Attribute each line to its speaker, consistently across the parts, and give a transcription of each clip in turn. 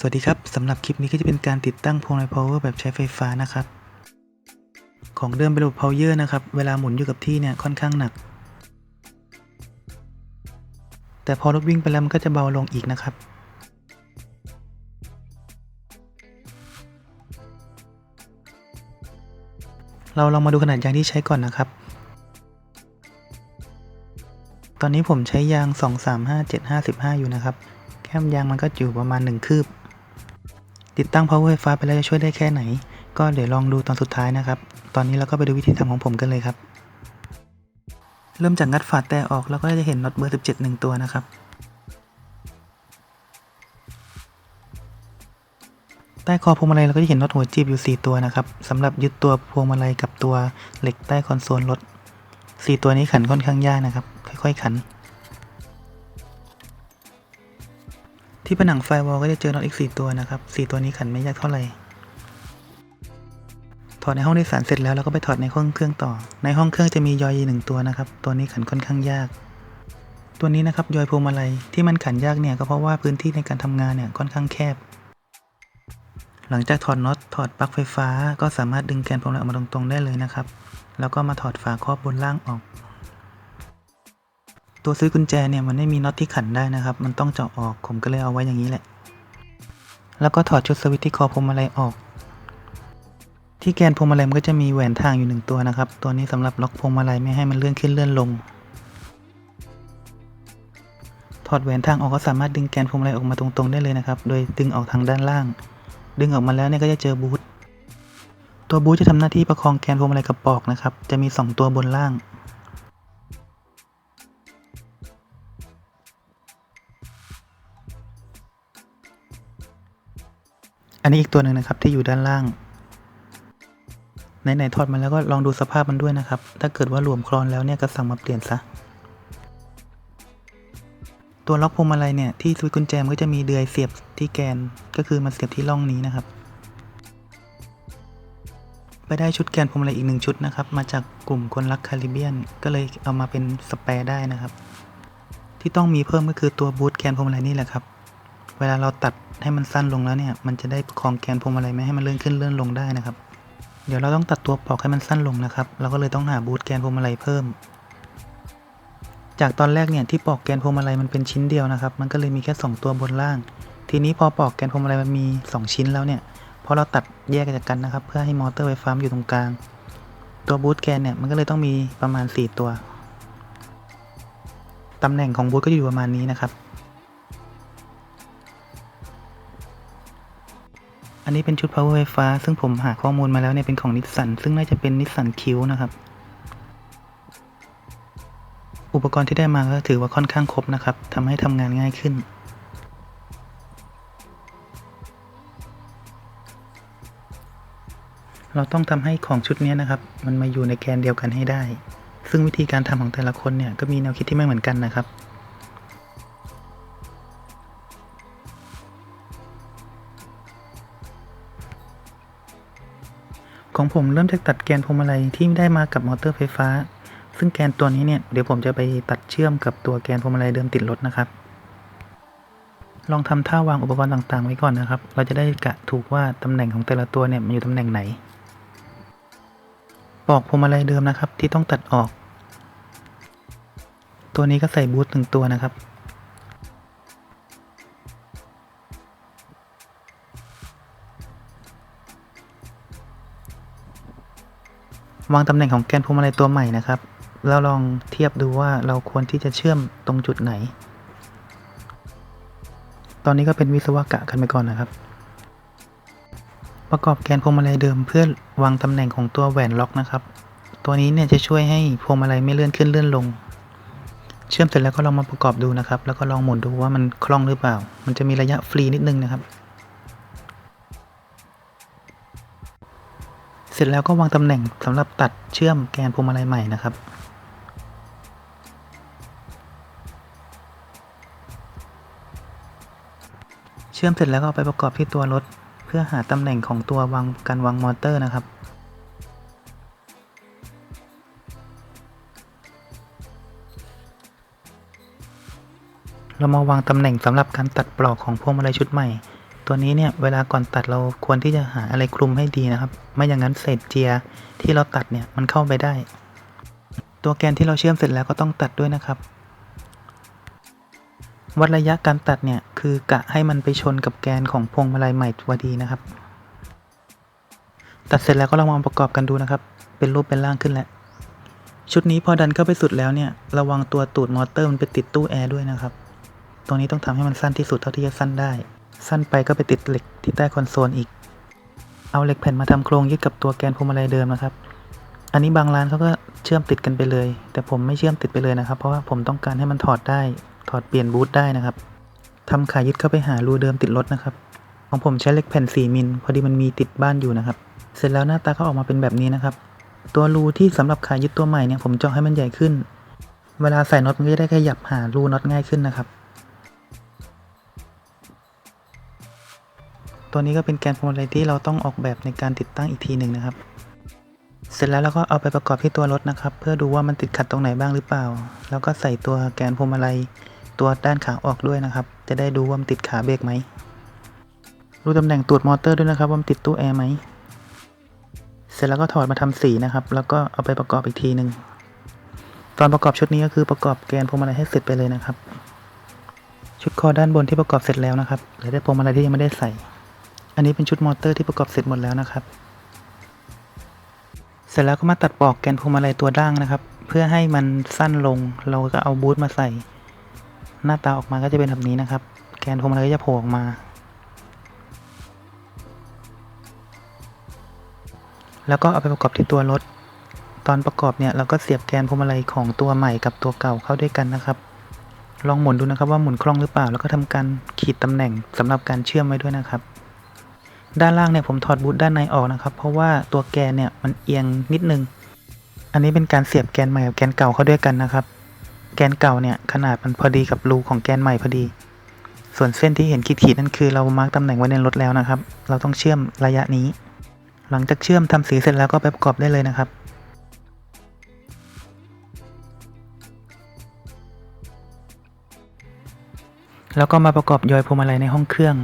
Speaker 1: สวัสดีครับสำหรับคลิปนี้ก็จะเป็นการติดตั้งพวงมาลัย power แบบใช้ไฟฟ้านะครับ ของเดิมเป็นระบบ power นะครับ เวลาหมุนอยู่กับที่เนี่ยค่อนข้างหนัก แต่พอรถวิ่งไปแล้วมันก็จะเบาลงอีกนะครับ เราลองมาดูขนาดยางที่ใช้ก่อนนะครับ ตอนนี้ผมใช้ยาง 235755 อยู่นะครับแก้มยางมันก็อยู่ประมาณ 1 คืบ ติดตั้ง power ไฟฟ้าไปแล้วจะช่วยได้แค่ไหน ก็เดี๋ยวลองดูตอนสุดท้ายนะครับ ตอนนี้เราก็ไปดูวิธีทำของผมกันเลยครับ เริ่มจากงัดฝาแต่ออกแล้วก็จะเห็นน็อตเบอร์ 17 1 ตัวนะครับ ใต้คอพวงมาลัยเราก็จะเห็นน็อตหัวจีบอยู่ 4 ตัวนะครับสำหรับยึดตัวพวงมาลัยกับตัวเหล็กใต้คอนโซลรถ 4 ตัวนี้ขันค่อนข้างยากนะครับ ค่อย ๆ ขัน ที่ผนังไฟวอลก็จะเจอน็อตอีก 4 ตัวนะครับ 4 ตัวนี้ขันไม่ยากเท่าไหร่ ถอดในห้องโดยสารเสร็จแล้วเราก็ไปถอดในห้องเครื่องต่อ ในห้องเครื่องจะมียอยหนึ่งตัวนะครับ ตัวนี้ขันค่อนข้างยาก ตัวนี้นะครับยอยพวงมาลัยที่มันขันยากเนี่ยก็เพราะว่าพื้นที่ในการทำงานเนี่ยค่อนข้างแคบ หลังจากถอดน็อตถอดปลั๊กไฟฟ้า ก็สามารถดึงแกนพวงมาลัยออกมาตรงๆได้เลยนะครับ แล้วก็มาถอดฝาครอบบนล่างออก ตัวซื้อกุญแจเนี่ยมันไม่มีน็อตที่ขันได้นะครับ มันต้องเจาะออกผมก็เลยเอาไว้อย่างนี้แหละ แล้วก็ถอดชุดสวิตช์ที่คอพวงมาลัยออก ที่แกนพวงมาลัยมันก็จะมีแหวนทางอยู่หนึ่งตัวนะครับ ตัวนี้สำหรับล็อกพวงมาลัยไม่ให้มันเลื่อนขึ้นเลื่อนลง ถอดแหวนทางออกก็สามารถดึงแกนพวงมาลัยออกมาตรงๆได้เลยนะครับ โดยดึงออกทางด้านล่าง ดึงออกมาแล้วเนี่ยก็จะเจอบูทตัวบูทจะทำหน้าที่ประคองแกนพวงมาลัยกับปอกนะครับ จะมี 2 ตัวบนล่าง อันนี้อีกตัวหนึ่งนะครับที่อยู่ด้านล่างไหนๆถอดมาแล้วก็ลองดูสภาพมันด้วยนะครับ ถ้าเกิดว่าหลวมคลอนแล้วเนี่ยก็สั่งมาเปลี่ยนซะ ตัวล็อกพวงมาลัยเนี่ยที่สวิตช์กุญแจมันก็จะมีเดือยเสียบที่แกน ก็คือมันเสียบที่ร่องนี้นะครับ ไปได้ชุดแกนพวงมาลัยอีกหนึ่งชุดนะครับ มาจากกลุ่มคนรักคาริเบียน ก็เลยเอามาเป็นสแปรได้นะครับ ที่ต้องมีเพิ่มก็คือตัวบูทแกนพวงมาลัยนี่แหละครับ เวลาเราตัดให้มันสั้นลงแล้วเนี่ย มันจะได้คองแกนพวงมาลัยไม่ให้มันเลื่อนขึ้นเลื่อนลงได้นะครับ เดี๋ยวเราต้องตัดตัวปลอกให้มันสั้นลงนะครับ เราก็เลยต้องหาบูทแกนพวงมาลัยเพิ่ม จากตอนแรกเนี่ยที่ปลอกแกนพวงมาลัยมันเป็นชิ้นเดียวนะครับ มันก็เลยมีแค่ 2 ตัวบนล่าง ทีนี้พอปลอกแกนพวงมาลัยมันมี 2 ชิ้นแล้วเนี่ย พอเราตัดแยกจากกันนะครับ เพื่อให้มอเตอร์ไฟฟ้าอยู่ตรงกลาง ตัวบูทแกนเนี่ยมันก็เลยต้องมีประมาณ 4 ตัว ตำแหน่งของบูทก็อยู่ประมาณนี้นะครับ อันนี้เป็นชุด power ไฟฟ้า ซึ่งผมหาข้อมูลมาแล้วเนี่ยเป็นของนิสสันซึ่งน่าจะเป็นนิสสันคิวนะครับ อุปกรณ์ที่ได้มาก็ถือว่าค่อนข้างครบนะครับทำให้ทำงานง่ายขึ้นเราต้องทำให้ของชุดนี้นะครับ มันมาอยู่ในแกนเดียวกันให้ได้ ซึ่งวิธีการทำของแต่ละคนเนี่ยก็มีแนวคิดที่ไม่เหมือนกันนะครับ ของผมเริ่มจากตัดแกนพวงมาลัยที่ได้มากับมอเตอร์ไฟฟ้า ซึ่งแกนตัวนี้เนี่ยเดี๋ยวผมจะไปตัดเชื่อมกับตัวแกนพวงมาลัยเดิมติดรถนะครับ ลองทำท่าวางอุปกรณ์ต่างๆ ไว้ก่อนนะครับ เราจะได้กะถูกว่าตำแหน่งของแต่ละตัวเนี่ยมันอยู่ตำแหน่งไหนปอกพวงมาลัยเดิมนะครับที่ต้องตัดออก ตัวนี้ก็ใส่บูทหนึ่งตัวนะครับ วางตำแหน่งของแกนพวงมาลัยตัวใหม่นะครับ แล้วลองเทียบดูว่าเราควรที่จะเชื่อมตรงจุดไหน ตอนนี้ก็เป็นวิศวกะกันไปก่อนนะครับ ประกอบแกนพวงมาลัยเดิมเพื่อวางตำแหน่งของตัวแหวนล็อกนะครับ ตัวนี้เนี่ยจะช่วยให้พวงมาลัยไม่เลื่อนขึ้นเลื่อนลง เชื่อมเสร็จแล้วก็ลองมาประกอบดูนะครับ แล้วก็ลองหมุนดูว่ามันคล่องหรือเปล่า มันจะมีระยะฟรีนิดนึงนะครับ สร็จแล้วก็วางตำแหน่งสำหรับตัดเชื่อมแกนพวงมาลัยใหม่นะครับ เชื่อมเสร็จแล้วก็ไปประกอบที่ตัวรถ เพื่อหาตำแหน่งของตัววางการวางมอเตอร์นะครับเรามาวางตำแหน่งสำหรับการตัดปลอกของพวงมาลัยชุดใหม่ ตัวนี้เนี่ยเวลาก่อนตัดเราควรที่จะหาอะไรคลุมให้ดีนะครับ ไม่อย่างนั้นเศษเจียที่เราตัดเนี่ยมันเข้าไปได้ ตัวแกนที่เราเชื่อมเสร็จแล้วก็ต้องตัดด้วยนะครับ วัดระยะการตัดเนี่ยคือกะให้มันไปชนกับแกนของพวงมาลัยใหม่พอดีนะครับ ตัดเสร็จแล้วก็ลองมาประกอบกันดูนะครับ เป็นรูปเป็นร่างขึ้นแล้วชุดนี้พอดันเข้าไปสุดแล้วเนี่ยระวังตัวตูดมอเตอร์มันไปติดตู้แอร์ด้วยนะครับ ตรงนี้ต้องทำให้มันสั้นที่สุดเท่าที่จะสั้นได้ สั้นไปก็ไปติดเหล็กที่ใต้คอนโซลอีก เอาเหล็กแผ่นมาทำโครงยึดกับตัวแกนพวงมาลัยเดิมนะครับ อันนี้บางร้านเขาก็เชื่อมติดกันไปเลย แต่ผมไม่เชื่อมติดไปเลยนะครับ เพราะว่าผมต้องการให้มันถอดได้ ถอดเปลี่ยนบูทได้นะครับทำขายึดเข้าไปหารูเดิมติดรถนะครับ ของผมใช้เหล็กแผ่น 4 มิล พอดีมันมีติดบ้านอยู่นะครับ เสร็จแล้วหน้าตาก็ออกมาเป็นแบบนี้นะครับ ตัวรูที่สำหรับขายึดตัวใหม่เนี่ยผมเจาะให้มันใหญ่ขึ้น เวลาใส่น็อตมันก็จะได้ขยับหารูน็อตง่ายขึ้นนะครับ ตัวนี้ก็เป็นแกนพวงมาลัยที่เราต้องออกแบบในการติดตั้งอีกทีหนึ่งนะครับ เสร็จแล้วเราก็เอาไปประกอบที่ตัวรถนะครับ เพื่อดูว่ามันติดขัดตรงไหนบ้างหรือเปล่า แล้วก็ใส่ตัวแกนพวงมาลัยตัวด้านขาออกด้วยนะครับ จะได้ดูว่ามันติดขาเบรกไหมรู้ตำแหน่งตูดมอเตอร์ด้วยนะครับว่ามันติดตู้แอร์ไหมเสร็จแล้วก็ถอดมาทำสีนะครับ แล้วก็เอาไปประกอบอีกทีหนึ่งตอนประกอบชุดนี้ก็คือประกอบแกนพวงมาลัยให้เสร็จไปเลยนะครับ ชุดคอด้านบนที่ประกอบเสร็จแล้วนะครับเหลือแต่พวงมาลัยที่ยังไม่ได้ใส่ อันนี้เป็นชุดมอเตอร์ที่ประกอบเสร็จหมดแล้วนะครับ เสร็จแล้วก็มาตัดปลอกแกนพวงมาลัยตัวด่างนะครับ เพื่อให้มันสั้นลง เราก็เอาบูทมาใส่ หน้าตาออกมาก็จะเป็นแบบนี้นะครับ แกนพวงมาลัยก็จะโผล่ออกมา แล้วก็เอาไปประกอบที่ตัวรถ ตอนประกอบเนี่ยเราก็เสียบแกนพวงมาลัยของตัวใหม่กับตัวเก่าเข้าด้วยกันนะครับ ลองหมุนดูนะครับว่าหมุนคล่องหรือเปล่า แล้วก็ทำการขีดตำแหน่งสำหรับการเชื่อมไว้ด้วยนะครับ ด้านล่างเนี่ยผมถอดบูทด้านในออกนะครับ เพราะว่าตัวแกนเนี่ยมันเอียงนิดนึง อันนี้เป็นการเสียบแกนใหม่กับแกนเก่าเข้าด้วยกันนะครับ แกนเก่าเนี่ยขนาดมันพอดีกับรูของแกนใหม่พอดี ส่วนเส้นที่เห็นขีดๆนั่นคือเรามาร์กตำแหน่งไว้ในรถแล้วนะครับ เราต้องเชื่อมระยะนี้ หลังจากเชื่อมทำสีเสร็จแล้วก็ไปประกอบได้เลยนะครับแล้วก็มาประกอบยอยพวงมาลัยในห้องเครื่อง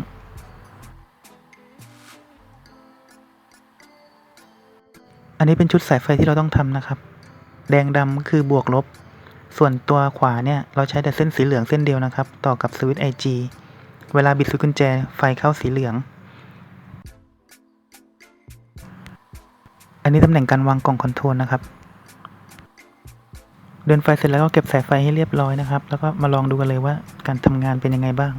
Speaker 1: นนี้เป็นชุดสายไฟที่เราต้องทำนะครับ แดงดำคือบวกลบ ส่วนตัวขวาเนี่ย เราใช้แต่เส้นสีเหลืองเส้นเดียวนะครับ ต่อกับสวิตช์ IG เวลาบิดสวิตช์กุญแจไฟเข้าสีเหลือง อันนี้ตำแหน่งการวางกล่องคอนโทรลนะครับ เดินไฟเสร็จแล้วก็เก็บสายไฟให้เรียบร้อยนะครับ แล้วก็มาลองดูกันเลยว่าการทำงานเป็นยังไงบ้าง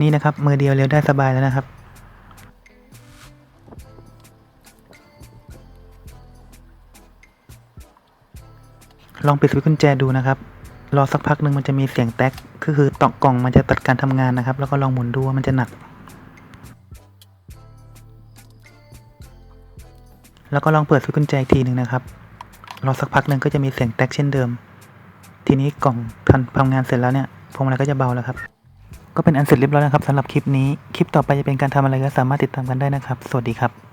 Speaker 1: นี่นะครับมือเดียวเร็วได้สบายแล้วนะครับ ลองปิดสวิตช์กุญแจดูนะครับ รอสักพักหนึ่งมันจะมีเสียงแต๊กก็คือตอกกล่องมันจะตัดการทำงานนะครับ แล้วก็ลองหมุนดูว่ามันจะหนัก แล้วก็ลองเปิดสวิตช์กุญแจอีกทีหนึ่งนะครับ รอสักพักหนึ่งก็จะมีเสียงแต๊กเช่นเดิม ทีนี้กล่องทันทำงานเสร็จแล้วเนี่ยพวงมาลัยก็จะเบาแล้วครับ ก็เป็นอันเสร็จเรียบร้อยแล้วครับสำหรับคลิปนี้ คลิปต่อไปจะเป็นการทำอะไรก็สามารถติดตามกันได้นะครับ สวัสดีครับ